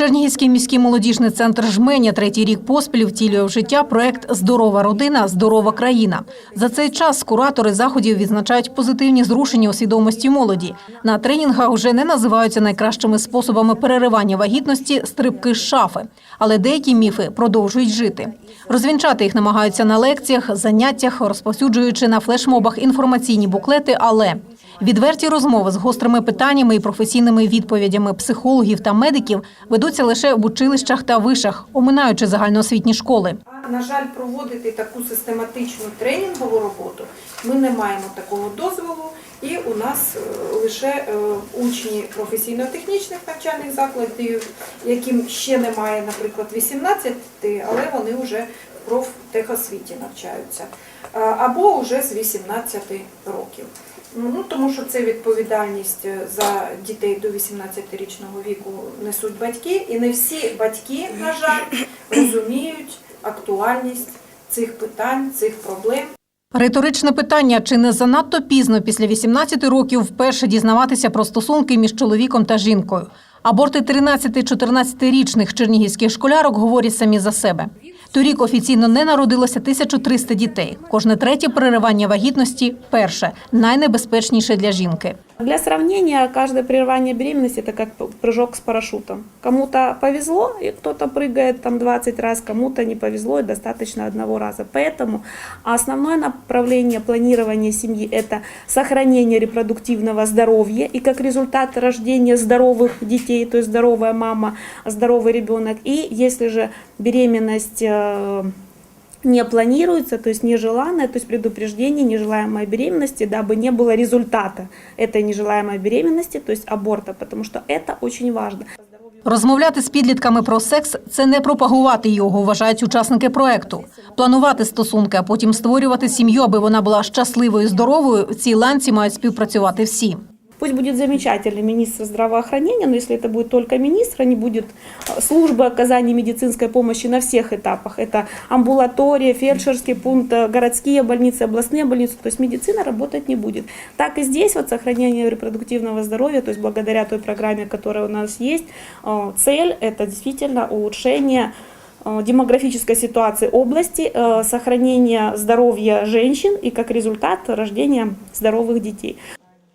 Чернігівський міський молодіжний центр Жменя третій рік поспіль втілює в життя проект Здорова родина, здорова країна. За цей час куратори заходів відзначають позитивні зрушення у свідомості молоді. На тренінгах вже не називаються найкращими способами переривання вагітності стрибки з шафи, але деякі міфи продовжують жити. Розвінчати їх намагаються на лекціях, заняттях, розповсюджуючи на флешмобах інформаційні буклети. Але відверті розмови з гострими питаннями і професійними відповідями психологів та медиків ведуться лише в училищах та вишах, оминаючи загальноосвітні школи. На жаль, проводити таку систематичну тренінгову роботу ми не маємо такого дозволу, і у нас е, лише е, учні професійно-технічних навчальних закладів, яким ще немає, наприклад, 18, але вони вже в профтехосвіті навчаються, або вже з 18 років. Ну, тому що це відповідальність е, за дітей до 18-річного віку несуть батьки, і не всі батьки, на жаль, розуміють актуальність цих питань, цих проблем. Риторичне питання: чи не занадто пізно після 18 років вперше дізнаватися про стосунки між чоловіком та жінкою? Аборти 13-14-річних чернігівських школярок говорять самі за себе. Торік офіційно не народилося 1300 дітей. Кожне третє переривання вагітності перше найнебезпечніше для жінки. Для сравнения, каждое прерывание беременности это как прыжок с парашютом. Кому-то повезло, и кто-то прыгает там 20 раз, кому-то не повезло, и достаточно одного раза. Поэтому основное направление планирования семьи – это сохранение репродуктивного здоровья, и как результат рождения здоровых детей, то есть здоровая мама, здоровый ребенок. И если же беременность э, не планируется, то есть нежеланное, то есть предупреждение нежелаемой беременности, дабы не было результата этой нежелаемой беременности, то есть аборта, потому что это очень важно. Розмовляти з підлітками про секс це не пропагувати його, вважають учасники проекту. Планувати стосунки, а потім створювати сім'ю, аби вона була щасливою, і здоровою. В цій ланці мають співпрацювати всі. Пусть будет замечательный министр здравоохранения, но если это будет только министр, не будет э, службы оказания медицинской помощи на всех этапах. Это амбулатория, фельдшерский пункт, э, городские больницы, областные больницы. То есть медицина работать не будет. Так и здесь вот сохранение репродуктивного здоровья, то есть благодаря той программе, которая у нас есть, э, цель это действительно улучшение демографической ситуации области, сохранение здоровья женщин и как результат рождения здоровых детей.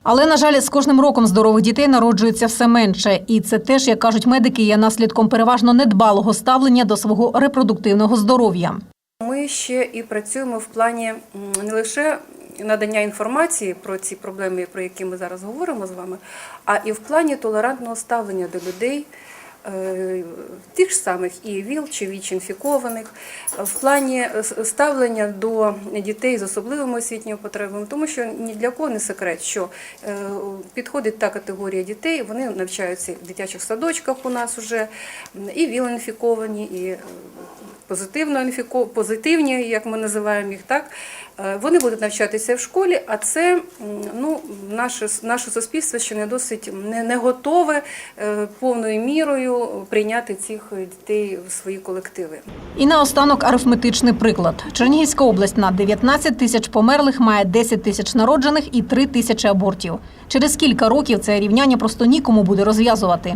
Але на жаль, з кожним роком здорових дітей народжується все менше, і це теж, як кажуть медики, є наслідком переважно недбалого ставлення до свого репродуктивного здоров'я. Ми ще і працюємо в плані не лише надання інформації про ці проблеми, про які ми зараз говоримо з вами, а і в плані толерантного ставлення до людей. Е, Тих ж самих і ВІЛ чи ВІЧ-інфікованих, в плані е, ставлення до дітей з особливими освітніми потребами, тому що ні для кого не секрет, що е, підходить та категорія дітей, вони навчаються в дитячих садочках у нас вже, і ВІЛ-інфіковані, і позитивно інфіко- позитивні, як ми називаємо їх, так Е, вони будуть навчатися в школі, а це ну, наше, наше суспільство ще не досить не, не готове е, повною мірою прийняти цих дітей в свої колективи. І наостанок арифметичний приклад. Чернігівська область на 19 тисяч померлих має 10 тисяч народжених і 3 тисячі абортів. Через кілька років це рівняння просто нікому буде розв'язувати.